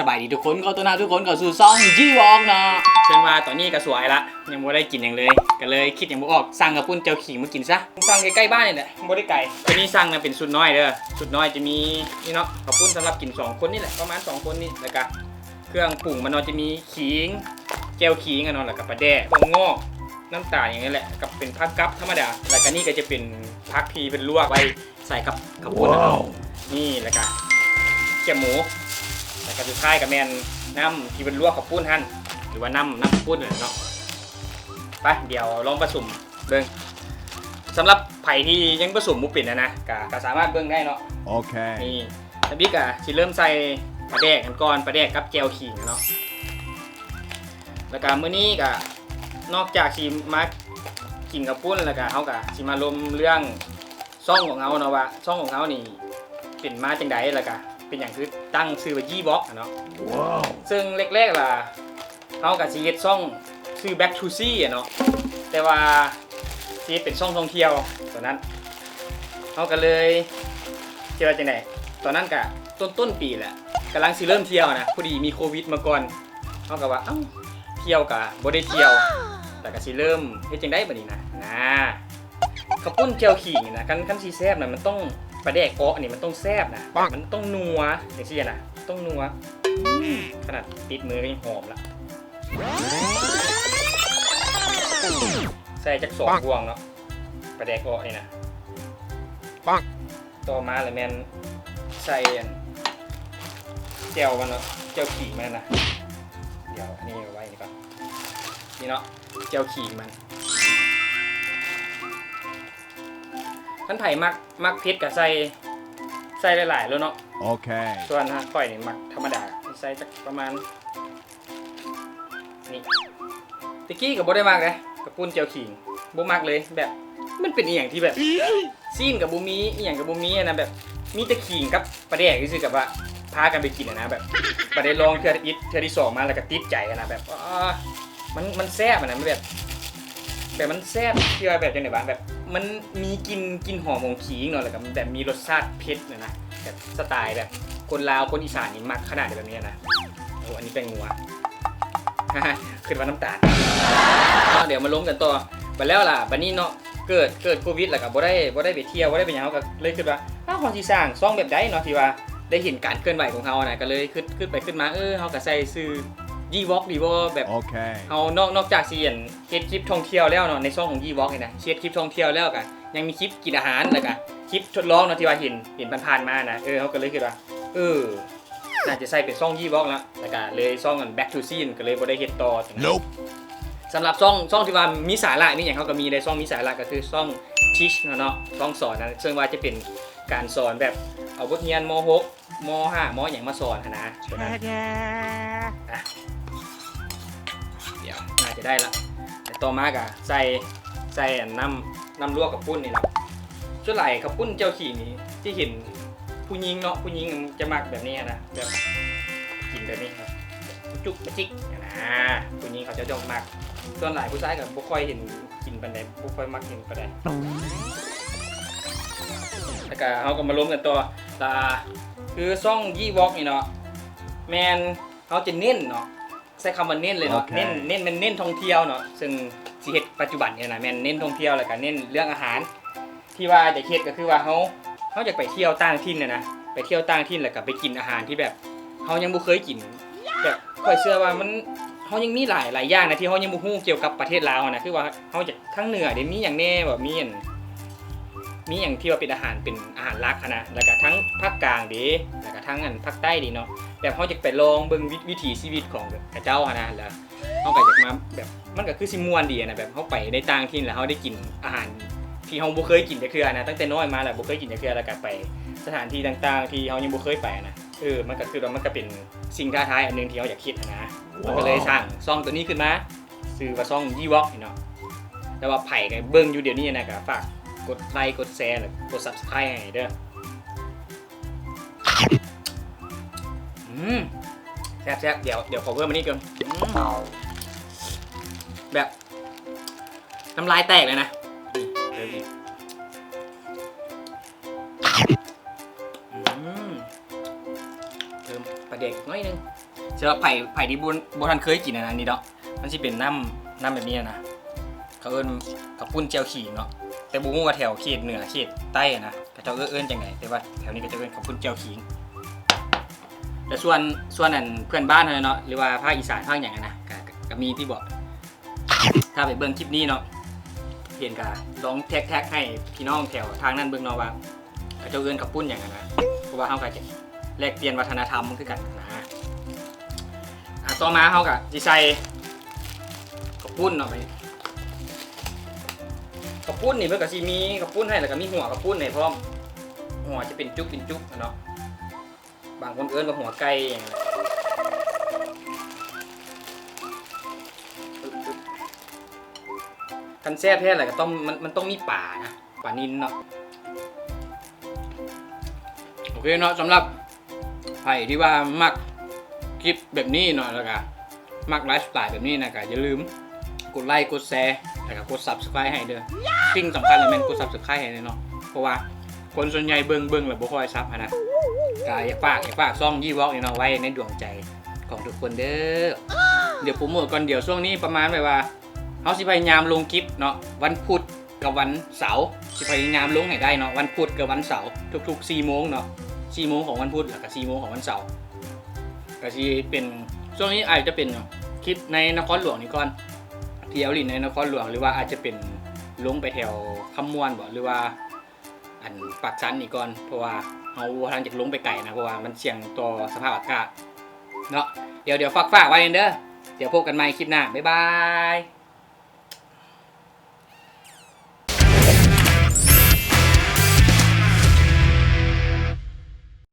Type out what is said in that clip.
สบายดีทุกคนขอต้อนรับทุกคนเข้าสู่ซ่องจีวอกเนาะเชื่อว่าตอนนี้ก็สวยละยังไม่ได้กินอย่างเลยก็เลยคิดอย่างบ่ออกสั่งกับปุ้นเจียวขิงมากินซะสั่งใกล้ๆบ้านนี่แหละบ่ได้ไกลตัวนี้สั่งนะเป็นสุดน้อยเด้อสุดน้อยจะมีนี่เนาะข้าวปุ้นสำหรับกินสองคนนี่แหละประมาณสองคนนี่แล้วก็เครื่องปรุงมันเนาะจะมีขิงแก้วขิงอะเนาะแล้วก็ปลาแดกถั่วงอกน้ำตาลอย่างนี้แหละกับเป็นผักกับธรรมดาแล้วก็นี่ก็จะเป็นผักพีเป็นลวกไว้ใส่กับข้าวปุ้นอะเนาะนี่แล้วก็แกงหมู แล้วก็สุดท้ายกับแมนน้ำที่เป็นลวกกับปุ้นหั่นหรือว่าน้ำน้ำปุ้นเลยเนาะไปเดี๋ยวลองผสมเบิ้งสำหรับไผ่ที่ยังผสมหมูปิ่นนะนะก็ก็สามารถเบิ้งได้เนาะ Okay. นี่แล้วบิ๊กอะสิเริ่มใส่ปลาแดกกันก่อนปลาแดกกับแจวขิงเนาะแล้วก็มื้อนี้ก็นอกจากสิมากินกับปุ้นแล้วก็เฮาก็สิมาลมเรื่องซ่องของเฮาเนาะว่าซ่องของเฮานี่เป็นมาจังไดแล้วก็ เป็นอย่างคือตั้งชื่อว่ายี่บ็อกเนาะ Wow. ซึ่งแรกๆล่ะเขากับซีเฮ็ดช่องชื่อ Back to Sea อะเนาะแต่ว่าซีเฮ็ดเป็นช่องท่องเที่ยวตอนนั้นเขาก็เลยเจอจังไดตอนนั้นกะต้นต้นปีแหละกำลังสิเริ่มเที่ยวนะพอดีมีโควิดมาก่อนเขาก็ว่าเอ้าเที่ยวกะบ่ได้เที่ยว แต่ก็สิเริ่มเฮ็ดจังไดบัดนี้นะนะข้าวปุ้นเจียวขิงนี่นะคันคันสิแซ่บน่ะมันต้อง ปลาแดกเกาะนี่มันต้องแซ่บนะมันต้องนัวอย่างซี่นะต้องนัวขนาดติดมือก็ยังหอมละใส่จักสองบวงเนาะปลาแดกออกนี่นะปังต่อมาเลยแมนใส่อันเจียวมันเนาะเจียวขิงมันนะเดี๋ยวอันนี้เอาไว้นี่ก่อนนี่เนาะเจียวขิงมัน ท่านไผ่มักมักเผ็ดกับใส่ใส่หลายๆแล้วเนาะ Okay. ส่วนฮะก้อยนี่หมักธรรมดาใส่สักประมาณนี่ตะกี้กับโบได้มากเลยกับปุ้นเจียวขิงโบมากเลยแบบ มันเป็นอีหยังที่แบบซีนกับบูมีอีหยังกับบูมีอะนะแบบ มีแตะขิงกับปลาแดกที่ซื้อกับว่าพากันไปกินอะนะแบบปลาได้ลองเทืออิทเทือที่สองมาแล้วก็ติดใจอะนะแบบอ๋อมันมันแซ่บอะนะมันแบบแบบมันแซ่บเชื่อแบบจังไหนบ้างแบบ มันมีกลินกลินหอมของขิงเนาะแล้วก็แบบมีรสชาติเผ็ดนะนะแบบสไตล์แบบคนลาวคนอีสานนี่มักขนาดแบบนี้นะโอ้อันนี้เป็นงัวขึ้นมาน้ำตาลเดี๋ยวมาล้มกันต่อไปแล้วล่ะบันนี้เนาะเกิดเกิดโควิดแล้วก็บ่ได้บ่ได้ไปเที่ยวบ่ได้ไปหยังเขาก็เลยคิดว่าอ้าวเฮาสิสร้างซ่องแบบใดเนาะที่ว่าได้เห็นการเคลื่อนไหวของเฮานะก็เลยขึ้นขึ้นไปขึ้นมาเออเฮาก็ใส่ชื่อ ยีวอล์กดีบ่แบบ Okay. เอานอกนอกจากซีเห็นเฮ็ดคลิปท่องเที่ยวแล้วเนาะในช่องของยี่วอล์กนี่นะเฮ็ดคลิปท่องเที่ยวแล้วกันยังมีคลิปกินอาหารแล้วกันคลิปทดลองเนาะที่ว่าเห็นเห็นผ่านๆมานะเออเขาก็เลยคิดว่าเออน่าจะใส่เป็นช่องยี่วอล์กแล้วแล้วก็เลยช่องกัน back to scene ก็เลยบ่ได้เฮ็ดต่อจังนั้น Nope. สำหรับช่องช่องที่ว่ามีสาระนี่อย่างเขาก็มีในช่องมีสาระก็คือช่อง teach เนาะเนาะช่องสอนนะซึ่งว่าจะเป็นการสอนแบบเอาบทเรียนม .6 ม .5 มอย่างมาสอนหั้นนะตัวนั้น ได้ละต่อมากะใส่ใส่น้ำน้ำลวกกับปุ้นนี่แหละส่วนไหลกับปุ้นเจ้าขี่นี้ที่เห็นผู้หญิงเนาะผู้หญิงจะมักแบบนี้นะแบบกินแบบนี้ครับจุกจิกนะผู้หญิงเขาจะจองมักส่วนหลายผู้ชายกับบุค่อยเห็นกินปันใดบุค่อยมักเห็นปันใดแล้วก็เขาก็มาล้มกันตัวตาคือซ่องยี่วอกนี่เนาะแมนเขาจะเน้นเนาะ ใช้คำว่าเน้นเลยเนาะ โอเค เน้นเน้นมันเน้นท่องเที่ยวเนาะ ซึ่งสิเฮ็ดปัจจุบันเนี่ยนะแมนเน้นท่องเที่ยวแล้วก็เน้นเรื่องอาหาร ที่ว่าจะเฮ็ดก็คือว่าเขาเขาจะไปเที่ยวต่างถิ่นเนี่ยนะ ไปเที่ยวต่างถิ่นแล้วก็ไปกินอาหารที่แบบเขายังบ่เคยกินแบบค่อยเชื่อว่ามันเขายังมีหลายหลายอย่างนะที่เขายังบ่ฮู้เกี่ยวกับประเทศลาวนะ คือว่าเขาจะทั้งเหนือเดี๋ยวมีอย่างแน่แบบมีอัน มีอย่างที่ว่าเป็นอาหารเป็นอาหารหลักอะนะแล้วก็ทั้งภาคกลางเดีแล้วก็ทั้งอันภาคใต้ดีเนาะแบบเขาจะไปลองเบิ่งวิวิถีชีวิตของพระเจ้าอะนะแล้วเขาก็จะมาแบบมันก็คือสิม่วนดีอะนะแบบเขาไปในต่างถิ่นแล้วเขาได้กินอาหารที่เขาบ่เคยกินจักเทื่อนะตั้งแต่น้อยมาแล้วบ่เคยกินจักเทื่อแล้วก็ไปสถานที่ต่าง ๆ ที่เขายังบ่เคยไปอะนะเออมันก็คือว่ามันก็เป็นสิ่งท้าทายอันหนึงที่เขาอยากคิดอะนะมันก็เลยสร้างซ่องตัวนี้ขึ้นมาชื่อว่าซ่องยี่วอกเนาะแต่ว่าไผ่ก็เบิ่งอยู่เดี๋ยวนี้นะก็ฝาก กดไลค์กดแชร์กด Subscribe ให้เด้ออืมแซ่บแซ่บเดี๋ยวเดี๋ยวขอเพิ่มอันนี้ก่อนแบบน้ำลายแตกเลยนะเริ่มอีกอืมเพิ่มปลาแดกน้อยนึงสำหรับไผ่ไผ่ที่บุญบุทันเคยกินนะนี่เนาะมันสิเป็นน้ำน้ำแบบนี้นะเขาเอิ้นกับปุ้นเจียวขิงเนาะ แต่บุ้งว่าแถวเขตเหนือเขตใต้อะนะเขาเจ้าเอิ้นเอิ้นจังไงแต่ว่าแถวนี้ก็จะเอิ้นกับปุ้นเจียวขิงแต่ส่วนส่วนนั้นเพื่อนบ้านเท่านั้นเนาะหรือว่าภาคอีสานภาคอย่างนั้นนะก็ก็มีที่บอก ถ้าไปเบิ่งคลิปนี้เนาะเห็นกะลองแท็กแท็กให้พี่น้องแถวทางนั้นเบิ่งเนาะว่าเขาเจ้าเอิ้นกับปุ้นอย่างนั้นนะเพราะว่าเฮาก็จะแลกเปลี่ยนวัฒนธรรมคือกันนะต่อมาเฮาก็สิใส่กับปุ้นเนาะไป ปุ้นนี่เพิ่นก็สิมีกับปุ้นให้แล้วก็มีหัวกับปุ้นให้พร้อม หัวจะเป็นจุกเป็นจุกเนาะบางคนเอิ้นว่าหัวไก่อย่างนั้นแหละปึ๊บปึ๊บคันแซ่บแท้อะไรก็ต้องมันมันต้องมีป่านะป่านินเนาะโอเคเนาะสำหรับไผ่ที่ว่ามักคลิปแบบนี้เนาะแล้วก็มักไลฟ์สไตล์แบบนี้นะก็อย่าลืม กดไลค์กดแชร์แล้วก็กด subscribe ให้เด้อสิ่งสำคัญเลยแม่นกด subscribe ให้เนาะเพราะว่าคนส่วนใหญ่เบิ่งเบิ่งแล้วบ่ค่อยซับหั้นนะก็อยากฝากอยากฝากซ่องยี่วอกเนาะไว้ในดวงใจของทุกคนเด้อเดี๋ยวผมหมดก่อนเดี๋ยวช่วงนี้ประมาณแบบว่าเฮาสิพยายามลงคลิปเนาะวันพุธกับวันเสาร์สิพยายามลงให้ได้เนาะวันพุธกับวันเสาร์ทุกๆ4โมงเนาะ4โมงของวันพุธแล้วก็4โมงของวันเสาร์ก็สิเป็นช่วงนี้อาจจะเป็นคลิปในนครหลวงนี่ก่อน เที่ยวลินในนครหลวง หรือว่าอาจจะเป็นลงไปแถวคำมวนบ่หรือว่า อันปากชันนี่ก่อน เพราะว่าเอาทางจากลงไปไก่นะเพราะว่ามันเสี่ยงต่อสภาพอากาศเนาะเดี๋ยวเดี๋ยวฝากฝากไว้เด้อเดี๋ยวพบกันใหม่คลิปหน้าบ๊ายบาย